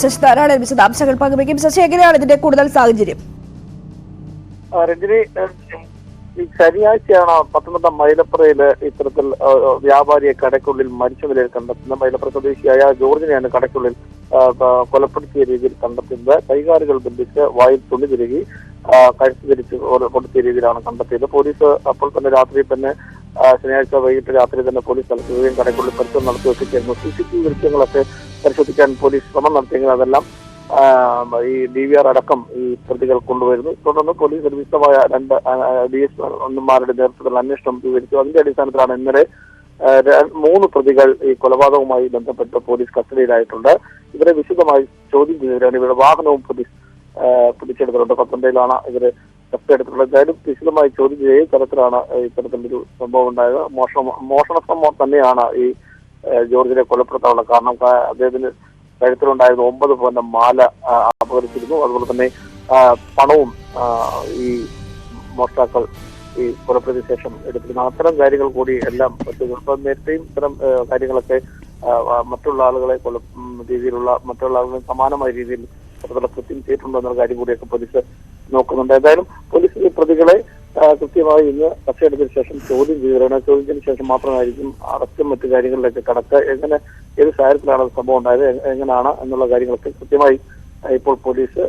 ശശി ധാരാളം വിശദാംശങ്ങൾ പങ്കുവയ്ക്കും. ശശി എങ്ങനെയാണ് ഇതിന്റെ കൂടുതൽ സാഹചര്യം? ഈ ശനിയാഴ്ചയാണ് പത്തനംതിട്ട മൈലപ്പുറയിൽ ഇത്തരത്തിൽ വ്യാപാരിയെ കടയ്ക്കുള്ളിൽ മരിച്ച നിലയിൽ കണ്ടെത്തുന്നത്. മൈലപ്പുറ സ്വദേശിയായ ജോർജിനെയാണ് കടയ്ക്കുള്ളിൽ ഏഹ്, ക- കൊലപ്പെടുത്തിയ രീതിയിൽ കണ്ടെത്തുന്നത് കൈകാലുകൾ ബന്ധിച്ച് വായിൽ തുണി തിരുകി കഴുത്ത് തിരിച്ച് കൊടുത്തിയ രീതിയിലാണ് കണ്ടെത്തിയത്. പോലീസ് അപ്പോൾ തന്നെ രാത്രി തന്നെ ശനിയാഴ്ച വൈകിട്ട് രാത്രി തന്നെ പോലീസ് സ്ഥലത്തുകയും കടയ്ക്കുള്ളിൽ പരിശോധന നടത്തിവെക്കുകയായിരുന്നു സി സി ടി വി ദൃശ്യങ്ങളൊക്കെ പരിശോധിക്കാൻ പോലീസ് ശ്രമം നടത്തിയെങ്കിലും അതെല്ലാം ഈ ഡി വി ആർ അടക്കം ഈ പ്രതികൾ കൊണ്ടുവരുന്നു. തുടർന്ന് പോലീസ് ഒരു വിശദമായ രണ്ട് ഡി എസ് ഒന്നുമാരുടെ നേതൃത്വത്തിൽ അന്വേഷണം വിവരിച്ചു അതിന്റെ അടിസ്ഥാനത്തിലാണ് ഇന്നലെ മൂന്ന് പ്രതികൾ ഈ കൊലപാതകവുമായി ബന്ധപ്പെട്ട് പോലീസ് കസ്റ്റഡിയിലായിട്ടുണ്ട്. ഇവരെ വിശദമായി ചോദ്യം ചെയ്തവരാണ് ഇവരുടെ വാഹനവും പോലീസ് പിടിച്ചെടുത്തിട്ടുണ്ട്. പത്തനംതിട്ടയിലാണ് ഇവർ കസ്റ്റഡിയെടുത്തിട്ടുള്ളത് എന്തായാലും വിശദമായി ചോദ്യം ചെയ്ത തരത്തിലാണ് ഇത്തരത്തിലൊരു സംഭവം ഉണ്ടായത്. മോഷണ മോഷണ സംഭവം തന്നെയാണ് ഈ ജോർജിനെ കൊലപ്പെടുത്താനുള്ള കാരണം അദ്ദേഹത്തിന് കഴുത്തിലുണ്ടായിരുന്ന ഒമ്പത് പവന്റെ മാല അപകരിച്ചിരുന്നു അതുപോലെ തന്നെ പണവും ഈ മോഷ്ടാക്കൾ ഈ കൊലപ്പെടുത്തിയ ശേഷം എടുത്തിരുന്നു. അത്തരം കാര്യങ്ങൾ കൂടി എല്ലാം പറ്റുന്നു. നേരത്തെയും ഇത്തരം കാര്യങ്ങളൊക്കെ മറ്റുള്ള ആളുകളെ കൊല രീതിയിലുള്ള മറ്റുള്ള ആളുകളെ സമാനമായ രീതിയിൽ അത്തരത്തിലുള്ള കൃത്യം ചെയ്തിട്ടുണ്ടോ എന്നുള്ള കാര്യം കൂടിയൊക്കെ പോലീസ് നോക്കുന്നുണ്ട്. ഏതായാലും പോലീസ് ഈ പ്രതികളെ കൃത്യമായി ഇന്ന് കസ്റ്റഡിയെടുത്തതിനു ശേഷം ചോദ്യം ചെയ്തിരുന്നു ചോദ്യത്തിന് ശേഷം മാത്രമായിരിക്കും അറസ്റ്റും മറ്റു കാര്യങ്ങളിലേക്ക് കടക്കുക. എങ്ങനെ ഏത് സാഹചര്യത്തിലാണ് സംഭവം ഉണ്ടായത്? എങ്ങനെയാണ് എന്നുള്ള കാര്യങ്ങളൊക്കെ കൃത്യമായി ഇപ്പോൾ പോലീസ്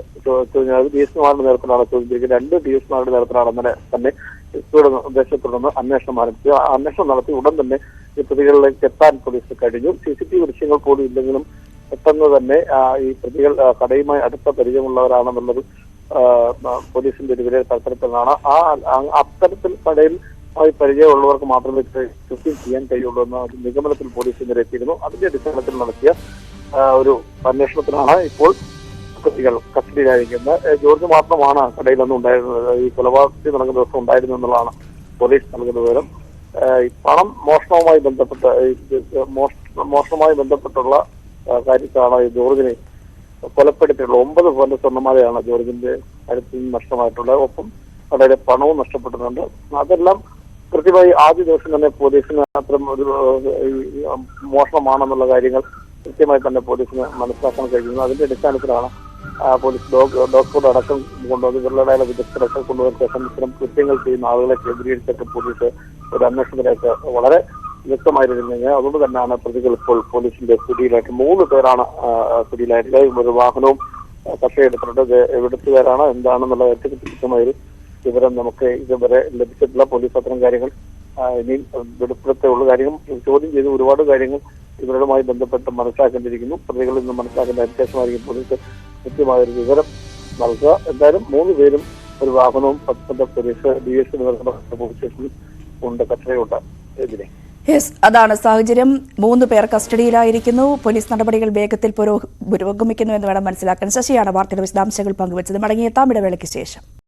ഡി എസ് പിമാരുടെ നേതൃത്വത്തിലാണ് ചോദ്യം ചെയ്യുന്നത് രണ്ട് ഡി എസ് പിമാരുടെ നേതൃത്വത്തിലാണ് ഇന്നലെ തന്നെ എസ്പിയുടെ നിർദ്ദേശത്തെ തുടർന്ന് അന്വേഷണം ആരംഭിച്ചു ആ അന്വേഷണം നടത്തി ഉടൻ തന്നെ ഈ പ്രതികളിലേക്ക് എത്താൻ പോലീസ് കഴിഞ്ഞു. സി സി ടി വി ദൃശ്യങ്ങൾ പോലും ഇല്ലെങ്കിലും പെട്ടെന്ന് തന്നെ ഈ പ്രതികൾ കടയുമായി അടുത്ത പരിചയമുള്ളവരാണെന്നുള്ളത് പോലീസിന്റെ ഒരു വിലയിൽ തരത്തിലാണ്. ആ അത്തരത്തിൽ കടയിൽ പരിചയമുള്ളവർക്ക് മാത്രമേ കൃത്യം ചെയ്യാൻ കഴിയുള്ളൂ എന്ന ഒരു നിഗമനത്തിൽ പോലീസ് ഇന്നലെ എത്തിയിരുന്നു അതിന്റെ അടിസ്ഥാനത്തിൽ നടത്തിയ ഒരു അന്വേഷണത്തിനാണ് ഇപ്പോൾ പ്രതികൾ കസ്റ്റഡിയിലായിരിക്കുന്നത്. ജോർജ് മാത്രമാണ് കടയിലൊന്നും ഉണ്ടായിരുന്നത്. ഈ കൊലപാതകത്തിൽ നടക്കുന്ന ദിവസം ഉണ്ടായിരുന്നു എന്നുള്ളതാണ് പോലീസ് നൽകുന്ന വിവരം. പണം മോഷണവുമായി ബന്ധപ്പെട്ട മോഷണവുമായി ബന്ധപ്പെട്ടുള്ള കാര്യത്തിലാണ് ജോർജിനെ കൊലപ്പെടുത്തിയിട്ടുള്ളത് ഒമ്പത് പവന്റെ സ്വർണമാലയാണ് ജോർജിന്റെ കരുത്തിൽ നഷ്ടമായിട്ടുള്ളത്. ഒപ്പം വളരെ പണവും നഷ്ടപ്പെട്ടിട്ടുണ്ട്. അതെല്ലാം കൃത്യമായി ആദ്യ ദിവസം തന്നെ പോലീസിന് അത്തരം ഒരു മോഷണമാണെന്നുള്ള കാര്യങ്ങൾ കൃത്യമായി തന്നെ പോലീസിന് മനസ്സിലാക്കാൻ കഴിയുന്നു. അതിന്റെ അടിസ്ഥാനത്തിലാണ് പോലീസ് ഡോക്ടറുടെ അടക്കം കൊണ്ടുവന്ന് ഇവരുടെ വിദഗ്ധരൊക്കെ കൊണ്ടുവന്ന ശേഷം ഇത്തരം കൃത്യങ്ങൾ ചെയ്യുന്ന ആളുകളെ കേന്ദ്രീകരിച്ചൊക്കെ പോലീസ് ഒരു അന്വേഷണത്തിലേക്ക് വളരെ വ്യക്തമായിരുന്നെങ്കിൽ അതുകൊണ്ട് തന്നെയാണ് പ്രതികൾ ഇപ്പോൾ പോലീസിന്റെ പിടിയിലായിട്ട് മൂന്ന് പേരാണ് പിടിയിലായിട്ടുള്ളത്. ഒരു വാഹനവും കട്ടയെടുത്തിട്ടുണ്ട് എവിടുത്തെ പേരാണ് എന്താണെന്നുള്ള ഏറ്റവും വ്യക്തമായ വിവരം നമുക്ക് ഇതുവരെ ലഭിച്ചിട്ടില്ല. പോലീസ് അത്തരം കാര്യങ്ങൾ ഇനി വെളിപ്പെടുത്തേ ഉള്ള. കാര്യങ്ങൾ ചോദ്യം ചെയ്ത് ഒരുപാട് കാര്യങ്ങൾ ഇവരുമായി ബന്ധപ്പെട്ട് മനസ്സിലാക്കേണ്ടിയിരിക്കുന്നു. പ്രതികളിൽ നിന്ന് മനസ്സിലാക്കേണ്ട അത്യാവശ്യമായിരിക്കും പോലീസ് കൃത്യമായൊരു വിവരം നൽകുക. എന്തായാലും മൂന്ന് പേരും ഒരു വാഹനവും Pathanamthitta police D S police സ്റ്റേഷനിൽ ഉണ്ട്. കട്ടറയുണ്ട് എതിരെ യെസ് അതാണ് സാഹചര്യം. മൂന്ന് പേർ കസ്റ്റഡിയിലായിരിക്കുന്നു. പോലീസ് നടപടികൾ വേഗത്തിൽ പുരോഗമിക്കുന്നുവെന്ന് വേണം മനസ്സിലാക്കാൻ. ശശിയാണ് വാർത്തയുടെ വിശദാംശങ്ങൾ പങ്കുവച്ചത്. മടങ്ങിയെത്താം ഇടവേളയ്ക്ക് ശേഷം.